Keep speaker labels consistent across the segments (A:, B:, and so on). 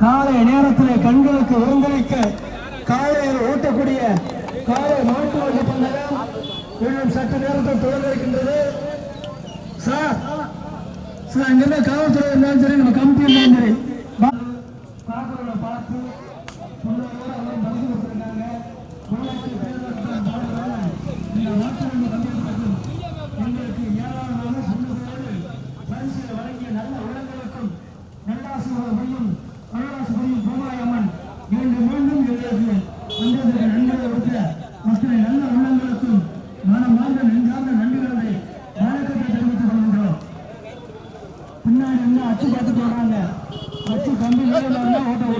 A: காலை நேரத்தில் கண்களுக்கு விருந்தளிக்க காலையில் ஓட்டக்கூடிய காலை மாட்டு வண்டி பந்தயம் இன்னும் சற்று நேரத்தில் தொடங்க இருக்கின்றது சார் சார் அங்கிருந்த காவல்துறை இருந்தாலும் சரி நம்ம கமிட்டி இருந்தாலும் சரி பார்த்து சொன்னதோட எல்லாம் பரிசு கொடுத்திருக்காங்க. உள்ளாட்சி தேர்தலுக்கு பாடுறாங்க. இந்த மாட்டு வண்டி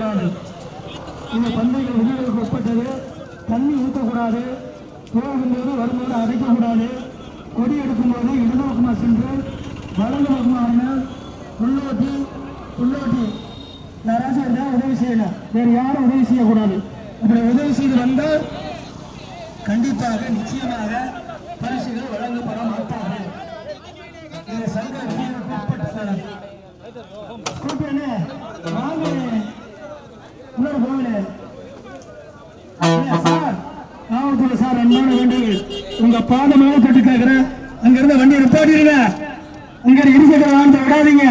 A: ஓட்டக்கூடாது இந்த பந்தயங்கள் விதிகளுக்கு உட்பட்டது தண்ணி ஊற்றக்கூடாது போகும்போது வரும்போது அடைக்கக்கூடாது. கொடி எடுக்கும்போது இடநோக்கமாக சென்று வலது நோக்கமாக உள்ளோட்டி. உள்ளோட்டி யாராச்சும் இருந்தா உதவி செய்யலாம் வேறு யாரும் உதவி செய்யக்கூடாது. அப்படி உதவி செய்து வந்தால் கண்டிப்பாக நிச்சயமாக பரிசுகள் வழங்கப்பட மாட்டார்கள். இது சங்க விதிகளுக்கு உட்பட்டது வாங்க. உள்ளார போகலே. சார்? காவல்துறை சார் அன்பான வேண்டுகள். உங்க பாத மேல கேட்கிறேன் அங்க இருந்த வண்டியை நிப்பாட்டிடுங்க. அங்க இருசக்கர வாகனத்தை விடாதீங்க.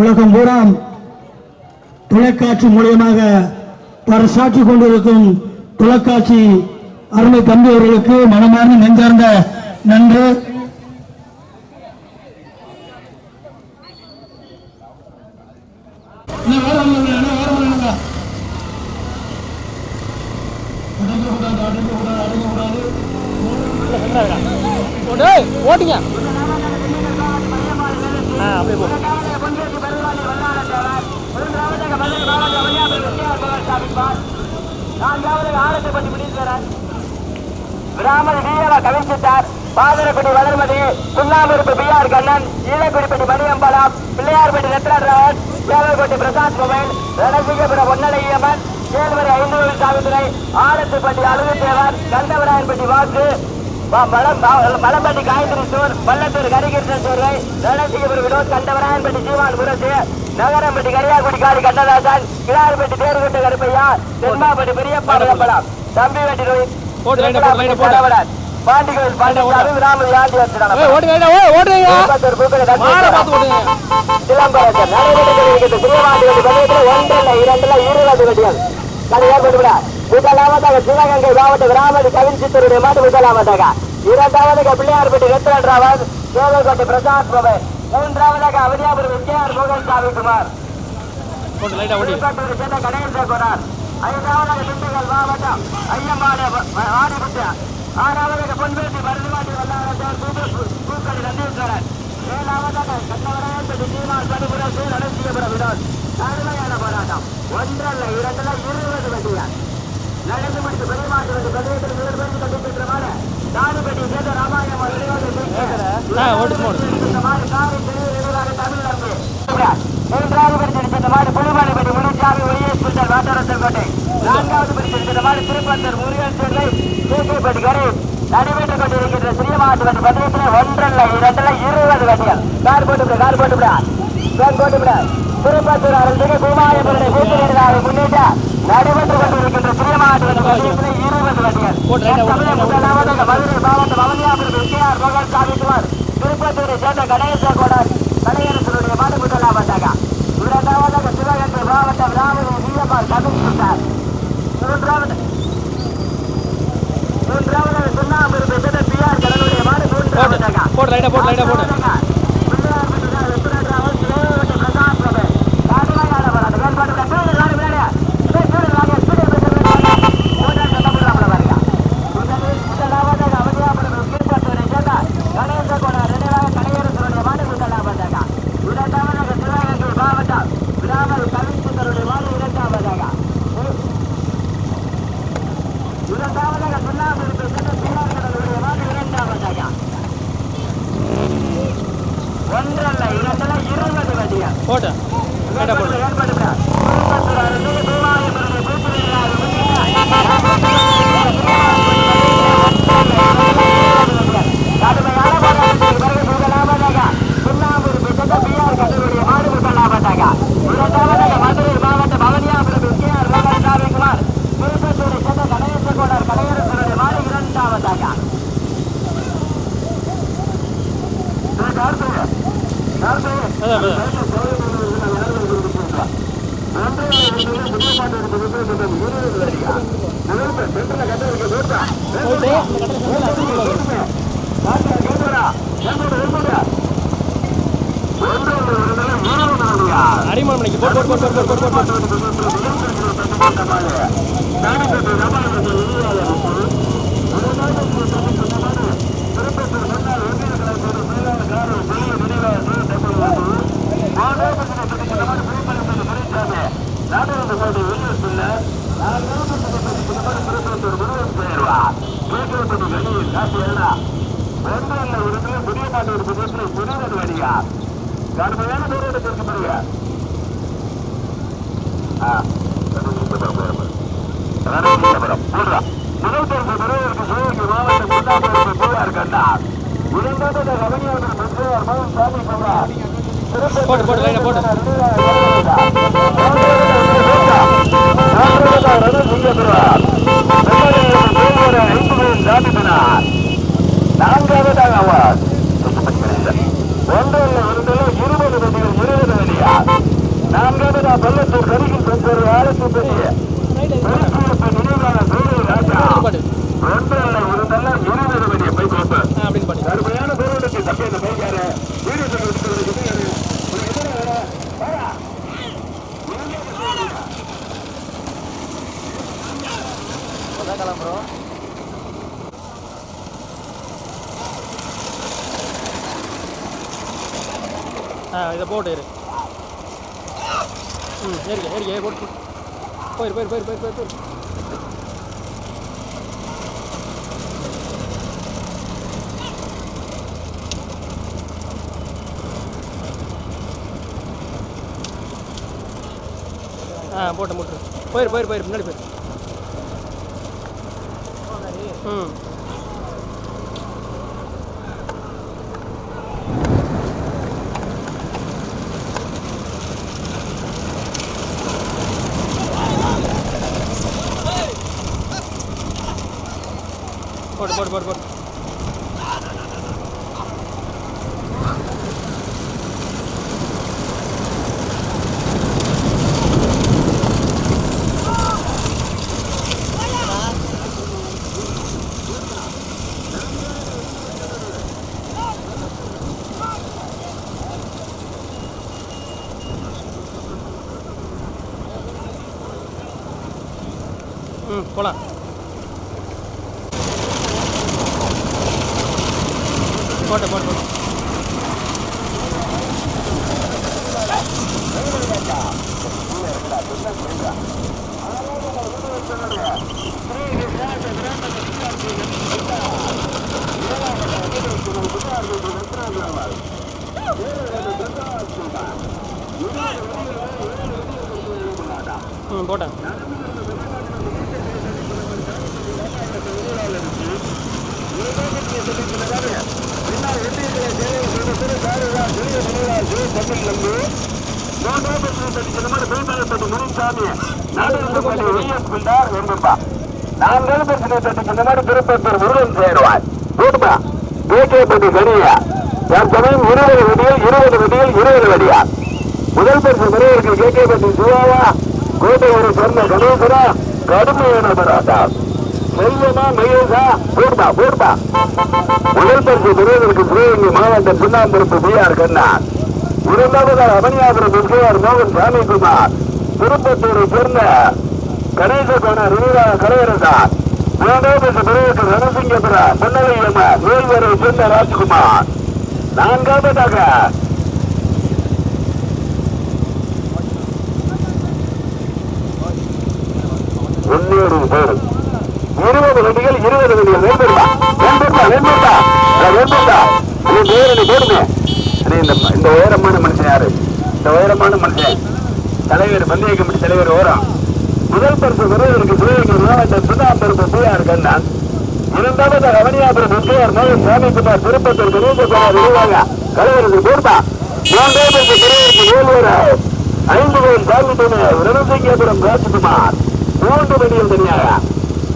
A: உலகம் பூரா தொலைக்காட்சி மூலியமாக பரசாட்சி கொண்டிருக்கும் தொலைக்காட்சி அருமை தம்பி அவர்களுக்கு மனமார்ந்த நெஞ்சார்ந்த நன்று அண்ணா, வேற ஒண்ணும் இல்லைங்க, அண்ணா, வேற ஒண்ணும் இல்லைங்க. அடங்கக்கூடாது, அடங்கக்கூடாது, அடங்கக்கூடாது.
B: டேய் ஓட்டிங்க ஆ அப்படியே போ
C: விராமதி வீரவ கவிழ்ச்சித்தார் Pathrapatti Valarmathi Sunnambiruppu P R Kannan Ezhakudipatti Maniyambalam Pillaiyarpatti Ratnaraj Sevalpatti Prasad mobile Ranasingapura Ponnalaiyamman கேழ்வரை ஐந்து சாவித்துறை ஆலத்துப்பட்டி அழுகுத்தேவர் கண்டவராயன்பட்டி வாக்கு மலம்பட்டி காயத்ரி சூர் பள்ளத்தூர் கரிகிருஷ்ணன் சூர்வை ரணசிங்கபுரம் வினோத் கண்டவராயன்பட்டி ஜீவான் முரசு நகரம்பட்டி கரியாக்குடி காரி கண்ணதாசன் கிளார்பட்டி தேர்கொண்ட கருப்பையா தென்மாப்பட்டி பெரியப்பா விளம்பரம் தம்பிவண்டி ரோஹித்
B: போடு, லைனை போடு, லைனை போடு. ஓய்
C: வண்டி ஒன்றல்ல இருபது முதலாவதாக சிவகங்கை மாவட்ட விராமதி கவின்சித்தருடைய மாட்டு முதலாவதாக. இரண்டாவதாக பிள்ளையார்பட்டி ரத்னன் ராவன் சேவல்கோட்டை பிரசாத் பிரபு. மூன்றாவதாக அவனியாபுரம் விஜயார் மோகன் சாமி குமார்
B: லைட்டா ஓடி.
C: திருப்பத்தூர் சேர்ந்த ஐந்தாவதாக திண்டுக்கல் மாவட்டம் ஐயம்பாடு ஆடிபுத்த ஆறாவதாக பொன்பேட்டி மருதுமாட்டி வல்லாரத்தார் பூக்கடி நந்தீஸ்வரன் ஏழாவதாக கண்ணவராயப்பட்டி சீமான் பணிபுரசு நடத்தியபுரம் வினோத் கடுமையான போராட்டம். ஒன்றல்ல இரண்டுல இருபது வண்டியார் நடந்து முடித்து பெரியமாட்டு வந்து பதினெட்டு பேர் பேருக்கு கட்டிட்டு தாடிப்பட்டி சேர்ந்த ராமாயணம் தமிழ் மூன்றாவது பரிசு மாடு புலிமலைப்பட்டி முனிசாமி ஒய்எஸ் புத்தல் வாட்டரசர் கோட்டை. நான்காவது பரிசு மாடு திருப்பத்தூர் முருகன் சேவை கேகேப்பட்டி கரை நடைபெற்றுக் கொண்டிருக்கின்ற ஸ்ரீமாட்டு வண்டி பதினெட்டுல ஒன்றல்ல இரண்டுல இருபது வண்டிகள் கார் போட்டு கார் போட்டு கார் போட்டு திருப்பத்தூர் அரசுக்கு பூமாயபுரனை கூட்டுகிறாரை முன்னிட்டு நடைபெற்றுக் கொண்டிருக்கின்ற ஸ்ரீமாட்டு வண்டி பதினெட்டுல இருபது வண்டிகள் முதலாவதாக மதுரை மாவட்டம் அவனியாபுரம் கே ஆர் மோகன் சாமிக்குமார். திருப்பத்தூரை சேர்ந்த கணேச கோடார் கலையரசனுடைய மாடு முதலாவதாக இரண்டாவதாக சிவகங்கை மாவட்டம் ராமதி வீரமார் தமிழ் சுட்டார் மூன்றாவது மூன்றாவதாக சுண்ணாம்பு சேர்ந்த பி ஆர் கடனுடைய மாடு மூன்றாவதாக
B: போடு ரைட்டா போடு ரைட்டா போடு
C: இரண்டாவதாக சுண்ணாம்பு இரண்டாவதாக ஒன்றல்ல இரண்டுல இருபது வண்டிகள்
B: போட்டு ரைட்டா போடு
C: கடுமையான போராட்டத்திற்கு பிறகு முதலாவதாக
B: அதான் அதான் போயிட்டு இந்த கட்டத்தில் அடிமன் மணிக்கு போட்டு போட்டு போட்டு போட்டு போட்டு போட்டு
D: கடுமையான தூரம் இருக்கு பாருங்க
B: போட்டு போட்டு லைனை போட்டு
D: நான்காவதாக அவர் ஒன்றில் ஒன்றில் இருபது வண்டிகள் இருபது வண்டியா நான்காவதா பள்ளத்தூர் கருகில் சென்ற ஆயிரத்தி பெரிய நினைவான சூழல் ராஜா ஒன்றில் ஒன்றில் இருபது வண்டியை போய் கொடுத்து
B: ஆ அப்படின்னு பாட்டு
D: கடுமையான போராட்டத்தை தப்பி அந்த பைக்கார வீடியோ எடுத்துக்கிறது
B: கிளம்புறோம் ஆ இதை போட்டு இரு. ம் ஏறிக்க ஏறிக்க ஏறி போட்டு. போயிரு போயிரு போயிரு போயிரு போயிரு போயிரு. ஆ போட்டு போட்டுரு போயிரு போயிரு போயிரு முன்னாடி போயிரு. ம். போட்டு போட்டு போட்டு போட்டு ம் போகலாம் போட்டு போட்டு போட்டு ம் போட்டேன்
D: திருப்பத்தூர் முருகன் சேருவார் கூட்டுமா கேகேபதி கனியா தற்சமயம் இருபது வடியில் இருபது வடியில் இருபது வடியா முதல் பரிசு பெரியவர்கள் கேகேபதி சிவாவா கோட்டையூரை சேர்ந்த கணேசரா கடுமையான போராட்டம் செல்வமா மெய்யதா? போடுதா போடுதா முதல் பரிசு பெரியவர்களுக்கு சிவகங்கை மாவட்டம் சுண்ணாம்பருப்பு பி கண்ணா இரண்டாவதார் அவனியாபுரம் எஸ்கேஆர் மோகன் சாமிக்குமார் திருப்பத்தூரை சேர்ந்த கணேசகோண ரீரா கலையரசா. மூன்றாவது பெரியவர்கள் ரணசிங்கபுர பொன்னலையம்மா வேல்வரை சேர்ந்த ராஜ்குமார். நான்காவதாக முன்னேறி போடும் இருபது வண்டிகள் இருபது வண்டிகள் வேண்டுமா வேண்டுமா வேண்டுமா வேண்டுமா நீ பேரணி போடுங்க. அண்ணே, இந்த இந்த உயரமான மனுஷன் யாரு? இந்த உயரமான மனுஷன். தலைவர் பந்தய கமிட்டி தலைவர் ஓரம். முதல் பரிசு விருதுக்கு சிவகங்கை மாவட்டம் சுதாபுரம் பிஆர் கண்ணன். இரண்டாவது அவனியாபுரம் எஸ்கேஆர் மோகன் சாமிக்குமார் திருப்பத்தூர் கணேசகுமார் விரிவாக கலைவரது போடுமா மூன்றாவது பெரியவருக்கு வேலூர் ஐந்து கோயில் சாமி துணை ரணசிங்கபுரம் ராஜ்குமார். மூன்று மணியில் தனியாக.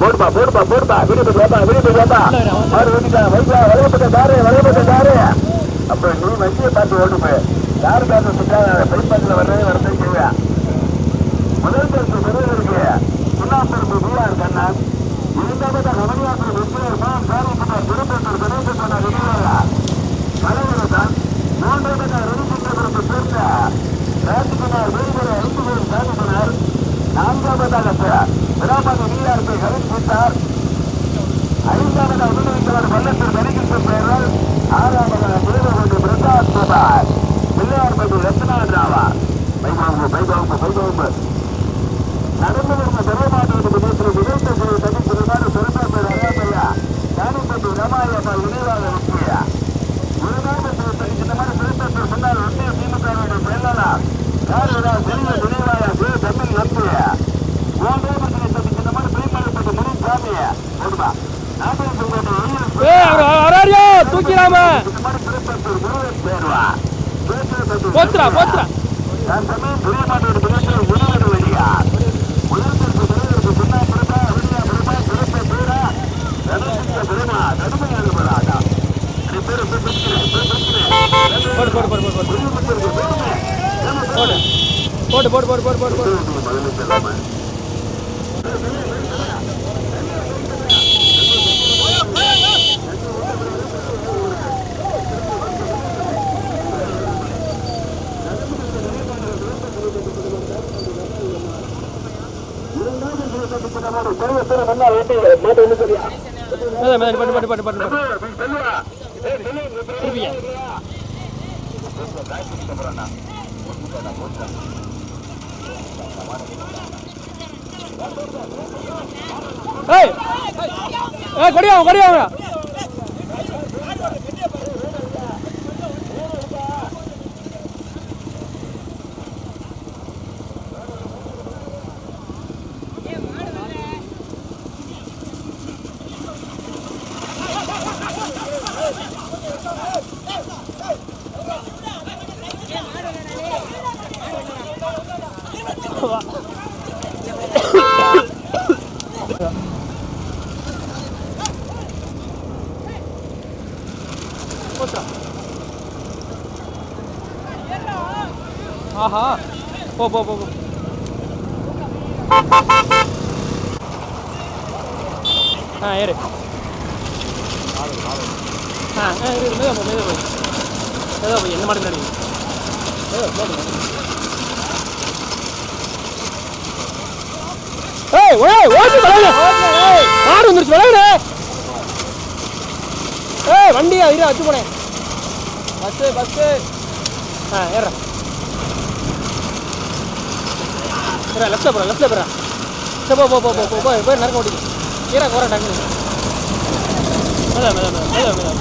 D: போடுப்பா போடுப்பா போடுப்பா. விடுப்பு வேப்பா விடுப்பு வேப்பா. மாறு வீட்டுக்கா வைக்கா வளையப்பட்ட தாரு வளையப்பட்ட தாரு அப்புறம் நீ வண்டியை பார்த்து ஓடுப்பு. யாரு பேச சுற்றா பைப்பாக்கில் வர்றதே வரதை செய்வேன் முதல் பரிசு பெறுவதற்கு சுண்ணாம்பருப்பு வீரார் கண்ணன் இரண்டாவது ரமணியாசன் வெற்றியார் மாம் சாரிக்குமார் திருப்பத்தூர் கணேசன் சொன்ன விஜயவாரா கலைவரசன் மூன்றாவது ரவிச்சந்திரபுரத்தை சேர்ந்த ராஜ்குமார் வேறுபுற நான்காவதாக விராமணி வீரார்பை கவின் சித்தார் ஐந்தாவது உதவித்தவர் பள்ளத்தூர் கணிகின்ற பெயர்கள் ஆறாவதாக தேவகோட்டை பிரசாத் குமார் பிள்ளையார்பதி ரத்னாத் ராவா. பைபாம்பு பைபாம்பு பைபாம்பு நடந்து வந்த பெருமாட்டு விதத்தில் விதைத்த நினைவாக குருநாதத்தில் தனிக்கின்ற மாதிரி சிறப்பாக முன்னாள் ஒன்றிய திமுகவுடைய செயலாளர் யாருடா செல்வ நினைவாக ஜே தமிழ் நம்பிய மூன்றாவது தனிக்கின்ற மாதிரி பிரிமலைப்பட்டி முனிசாமிய போடுமா நாட்டில் சொல்வது
B: ஏய் அவர் வராரியா தூக்கிடாம
D: இந்த மாதிரி திருப்பத்தூர் முருகன் பேருவா
B: போத்துறா போத்துறா
D: நான் சமயம் புரிய மாட்டோட பிள்ளைகள் உணவு வெளியா உலகத்திற்கு பிறகு சொன்னா பிறப்பா வெளியா பிறப்பா பிறப்ப பேரா நடந்த பிறமா நடுமையாக போறாடா இது பேரு பிரச்சனை பிரச்சனை
B: போடு போடு போடு போடு போடு
D: குடும்பத்திற்கு பெருமை
B: போடு போடு போடு போடு போடு போடு போடு
D: பதில் சொல்லாம
B: மேலே மேலே பட்டு பட்டு பட்டு பட்டு திருப்பியா ஏய் ஏய் கொடியா கொடியா போ போ போ ஆ ஏறு. ஆ ஆ இரு மெதுவா போ போய் போய் மாட்டு நடி ஏய் ஓய் ஓட்டு விளையாடு. மாடு வந்துருச்சு ஏய் வண்டியா இரு வச்சு போனேன். Bus bus. ஆ ஏறா ஏறா லெஃப்ட்டில் போகிறேன் லெஃப்ட்டில் போகிறேன் சரி போ போ போ போ போ போய் போய் நறுக்க ஓட்டிக்கு. ஈரா போகிறேன் டக்கு. மேலே மேலே மேலே மேலே மேலே.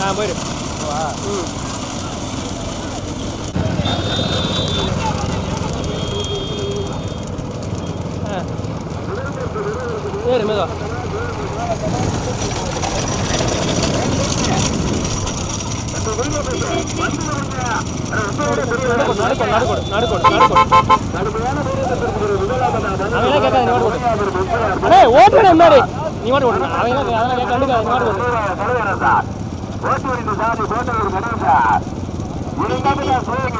B: ஆ போயிடு வா ம். ஆ. ஏறு மெதுவா. நடுக்கோடு நடுக்கோடு நடுக்கோடு. நடுக்கோடு அவங்களாம் கேட்காது நீ வாட்டு ஓடு அண்ணே அதெல்லாம் கண்டுக்காது நீ வாட்டு ஓடு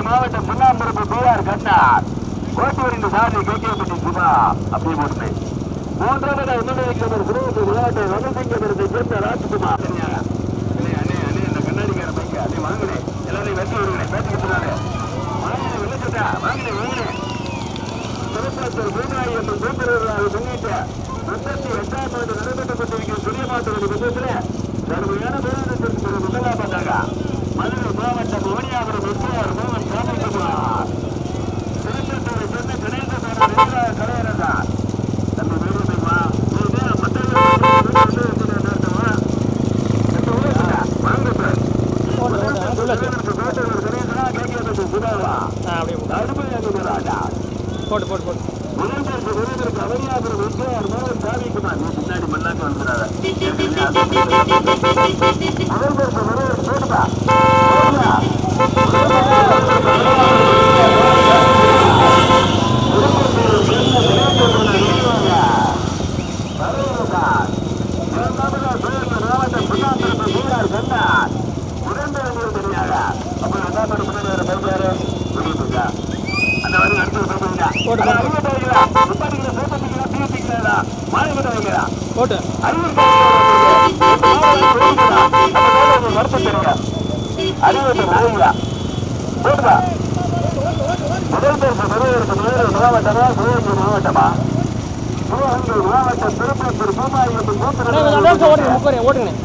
D: மாவட்டம் புண்ணாம்பரப்பு பிஆர் கண்ணார் கோட்டூரின் சாதி சுபா அப்படி போட்டு மூன்றாவது சேர்ந்த ராஜ்குமார் அண்ணே அண்ணே கண்ணாடிக்கார அண்ணே எல்லாரையும் பேசிக்கிட்டு வாங்கினே வெளிச்சட்டா வாங்கினே வாங்கினே திருப்பத்தூர் பூமாயி என்ற கூட்டுறவு முன்னிட்டு முப்பத்தி எட்டாம் ஆண்டு நடைபெற்றுக் கொண்டிருக்கிற சுரியமாத்தோட பட்சத்தில் கடுமையான போராட்டத்திற்கு பிறகு முதலாவதாக மதுரை மாவட்டம் மோனியாபுரம் எஸ்ஆர் மோகன் சாமிக்குமார் திருப்பத்தூரை சேர்ந்த கணேச பேரர் கலையரசா தம்பி வேணுமா வாங்க சார்
B: ஓடு ஓடு உள்ள வச்சு
D: கோட்டூர் கணேசனா கேட்கிறது சுதாவா
B: ஆ அப்படியே போ.
D: அருமையாக ராஜா
B: போட்டு போட்டு போட்டு
D: முதல்வருக்கு விருதுக்கு அவனியாபுரம் எஸ்ஆர் மோகன் சாமிக்குமார் நீ பின்னாடி மண்ணாக்க வந்துடாத முதல்வருக்கு விருது போடுப்பா போடுப்பா.
B: போட்டு
D: முதல் பரிசு பெறுவதற்கு முதல் மாவட்டமா சிவகங்கை மாவட்டமா சிவகங்கை மாவட்டம் திருப்பத்தூர் பூமாயத்து
B: அண்ணா, கொஞ்சம் advance ஆ ஓட்டுங்க முக்கோரி ஓட்டுங்கண்ணே
D: முப்பத்தி எட்டாம் ஆண்டு நடைபெற்ற பெரிய மாட்டு வண்டி பந்தயா முதல் பரிசு பெறுவதற்கு முதல் மாவட்டம் ஊரியாபுரம் வெற்றியார் மேலும் சாமிக்குமார் திருப்பத்தூர் கணேசபேனா நினைவாக கலந்தார் ஓட்டுவரின் சாரு தோட்டவர் கொண்ட கணேசன்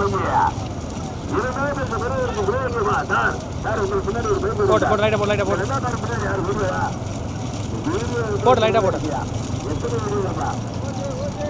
D: மங்கியா இரண்டாவது பரிசு பெறுவதற்கு சிவகங்கை சார் சார் உங்களுக்கு பின்னாடி ஒரு பேர்
B: போட்டு போட்டு லைட்டாக போட்டு லைட்டாக போட்டு போட்டு லைட்டாக போட்டு
D: மாவட்டமா திண்டுக்கல் மாவட்டமா புதுக்கோட்டை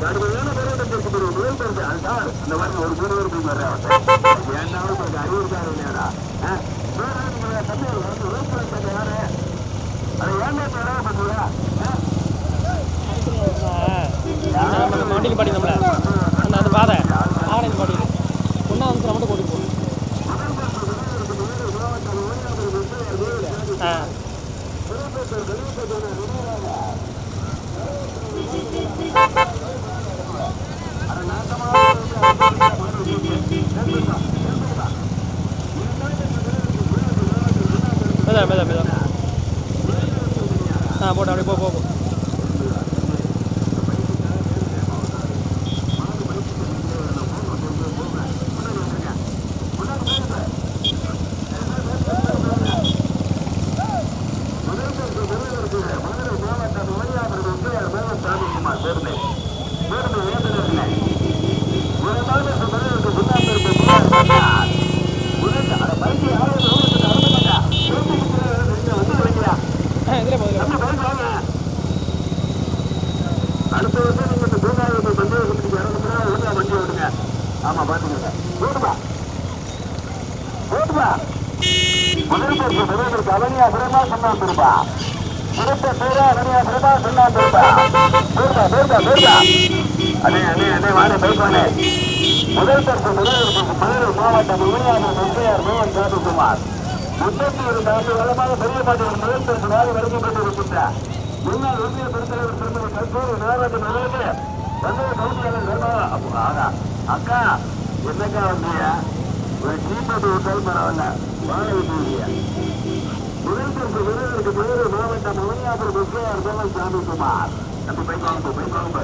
D: கடுமையான போராட்டத்திற்கு பிறகு முதல் பரிசு இந்த மாதிரி ஒரு மூணு பேர் போய் ஏன்னாலும் கொஞ்சம் அறிவு இருக்காரு இல்லையாடா தம்பி வந்து விவசாயம் பண்ண யாரு அது ஏன்னா வேலை பண்ணுவா
B: நம்ம பாடி நம்மள அந்த அந்த பாதை ஆரஞ்சு பாடி ஒன்றா வந்து மட்டும் போட்டு போகணும் ஆ. மெதா மெதா மெதா ஆ போட்டு அப்படியே போ போ
D: ஆமா பாத்துக்கங்க ஓடுமா ஓடுமா முதல் பரிசு பெறுவதற்கு அவனியா பிரமா சொன்னான் திருப்பா சிறந்த பேரா அவனியா பிரமா சொன்னான் திருப்பா பேர்பா பேர்பா பேர்பா அண்ணே அண்ணே அண்ணே வாடே பைப்பானே முதல் பரிசு பெறுவதற்கு மதுரை மாவட்டம் உரியாத நெல்லையார் மோகன் சாமிக்குமார் முன்னூத்தி ஆண்டு காலமாக பெரிய முதல் பரிசு முன்னாள் ஒன்றிய பெருந்தலைவர் திருமதி கல்பூர் நாராயணன் அவர்களுக்கு வந்தது கவுன்சிலர் அப்போ, ஆகா. அக்கா என்னக்கா வந்தியா ஒரு டீப்போட்டு விட்டாலும் பரவாயில்ல. வாழை விட்டுருவீங்க முதல் பரிசு விருதுக்கு மதுரை மாவட்டம் மணியாபுரம் முக்கியார் கோவல் சாமிக்குமார் நம்ம பைக் வாங்க பைக் வாங்க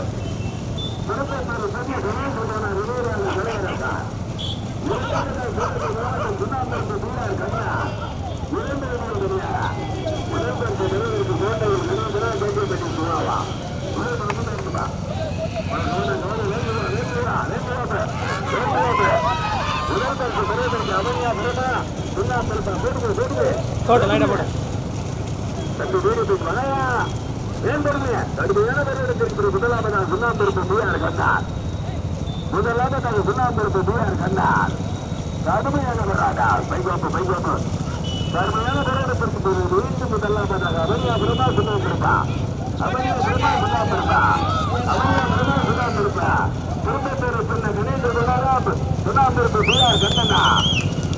D: திருப்பத்தூர் சத்திய கணேஷ் ரிவராக தலைவராக சுண்ணாம்பு கண்ணா இரண்டு விதம் தெரியாதா முதல் பரிசு பெறுவதற்கு கோட்டையில் நிறுவனா கேட்கப்பட்டு சுவாவா முதல் பரிசு இருக்குதா முதல் பரிசு பெறுவதற்கு அவனியா பிறந்தா சுண்ணாம்பு பெருப்பா போட்டு போட்டு
B: போட்டு லைட்டாக போட்டு
D: தம்பி வீரத்துக்கு வரையா வேண்டருமைய கடுமையான பேரிடத்திற்கு முதலாவதாக சுண்ணாம்பெருப்பு பிஆர் கண்டார். கடுமையானவராக பைகோப்பு பைகோப்பு. கடுமையான பேரிடத்திற்கு மீண்டும் முதலாவதாக அவனியா பிரமா சுண்ணாம்பெருப்பா அவனியா பிரமா சுண்ணாம்பெருப்பா அவனியா பிரமா சுண்ணாம்பெருப்பா திருப்பத்தூர் சொன்ன கணேச குணராம் சுண்ணாம்பெருப்பு பிஆர் கண்டனா?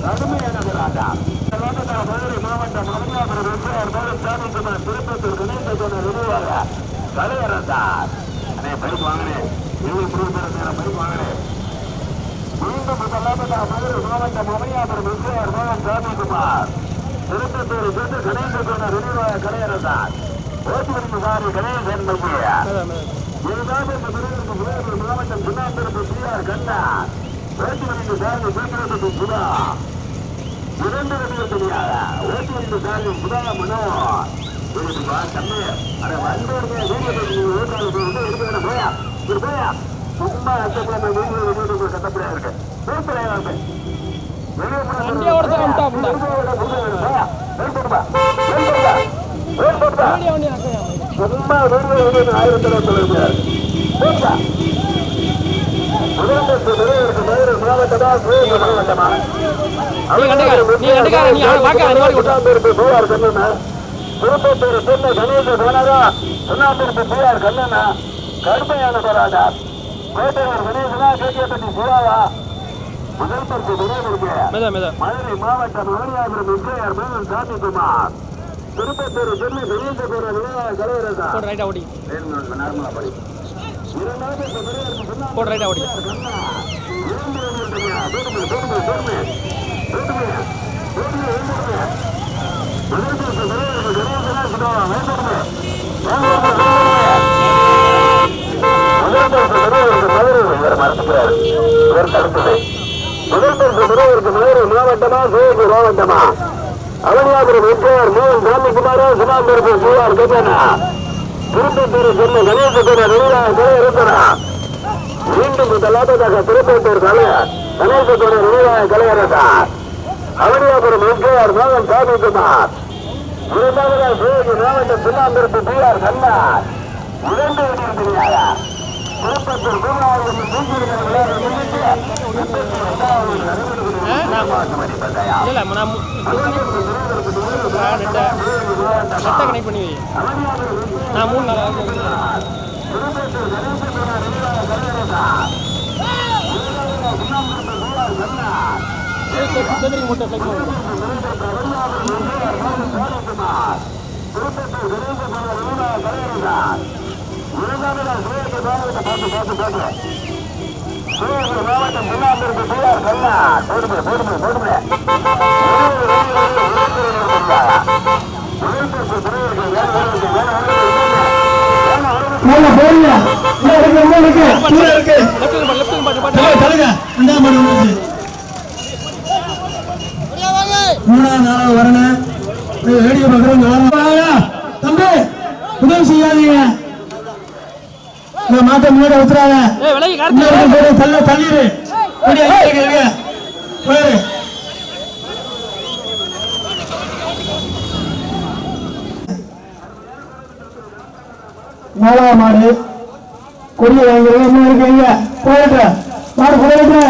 D: கடுமையானவராக மதுரை மாவட்டம் மணியாபுரம் வெற்றியார் பாலம் சாமிக்குமார் திருப்பத்தூர் கணேசன் நிறுவாக தலைவரந்தார் அண்ணே பைக் வாங்கினேன் இருபது புரிந்து நேரம் பைக் வாங்கினேன் மீண்டும் முதலாவதாக மதுரை மாவட்டம் மணியாபுரம் வெற்றியார் பாலம் சாமிக்குமார் திருப்பத்தூர் சென்று கணேசன் நிறுவாக கலையரந்தார் ஓட்டுமணி சாரி கணேசன் மங்கியா
B: மெதா மெதா
D: இதுதான் இந்த விருதுக்கு முதல்வர் மாவட்டம் சுண்ணாம்பிரப்பு பிஆர் கண்ணா ஓட்டுமணிக்கு சார்ந்த சூத்திரத்துக்கு சுதா இரண்டு ரவிகள் தெரியாத ஓட்டுமணிக்கு சார்ந்த சுதா இருக்குப்பா தம்பி அட வந்தோடனே வீடியோ ஓட்டாளர் வந்து எடுத்து போயா இது போயா சும்மா அச்சக்கிழமை வீடியோ வீடியோ கட்டப்படியா இருக்கு பேசுறேன் வெளியே போனா
B: வண்டியை ஓடுறது
D: சும்மா வெளியே வெளியே ஆயிரம் தடவை மாவட்டமா திருப்பத்தூர் சின்ன கணேச கனகா சுண்ணாம்பு பிஆர் கண்ணனா கடுமையான போராட்டம். கோட்டையூர் கணேசனா கேட்கப்பட்டி சிவாவா? முதல் பரிசு விரைவிற்கு
B: மெதா மெதா.
D: மதுரை மாவட்டம் மதுரையாபுரம் எம்ஜிஆர் மேலும் சாமிக்குமார் திருப்பத்தூர் சென்னை கலையரசா?
B: போட்டு ரைட்டா ஓடி.
D: நார்மலா படி. இரண்டாவது
B: போட்டு ரைட்டா ஓடி
D: மாவட்டமா மாவட்டமா அவனியாபுரம் எம்ஜிஆர் மோகன் சாமிக்குமாரா சிஆர் கஜனா திருப்பத்தூர் சென்னை கணேசபுர நிலையா இருக்கிறார் மீண்டும் முதலாவதாக திருப்பத்தூர் தலைவர் கணேசபுர நிலையா கலையரசா அவனியாபுரம் எம்ஜிஆர் மோகன் சாமிக்குமார் இரண்டாவதாக சிவகங்கை மாவட்டம் சுனாம்பரப்பு சிஆர் கண்ணா இரண்டு விதியா திருப்பத்தூர் மூன்றாவது மூன்று விளையாட்டு
B: இல்லை இல்லை நான் மு- ஆ, நெட்டை நெட்டை கனெக்ட் பண்ணி வை நான் மூணு நாள் ஆகுது. ஏய், செத்து- செத்துறீங்க மட்டும் flex பண்ணுங்க.
D: மாவட்டம் பிள்ளாந்திருக்கு பிள்ளார் கண்ணா போடுமே போடுமே போடுமே
A: மேல போடுங்க இருக்கு இருக்கு கீழே இருக்கு
B: லெஃப்ட்டுக்கு பாரு, லெஃப்ட்டுக்கு பாரு, பாரு.
A: தலை தலுங்க ரெண்டாம் மாடு வந்துருச்சு மூணாவது நாளாவது வரணும் இது வேடிக்கை பார்க்குறவங்க வரணும் தம்பி உதவி செய்யாதீங்க மாட்டை முன்னாடி ஊத்துறாங்க. தள்ள தள்ளிடு. போயிரு நாலாவது மாடு கொடிய வாங்குறது இன்னும் இருக்கு இங்க போயிட்டு மாடு போயிட்டு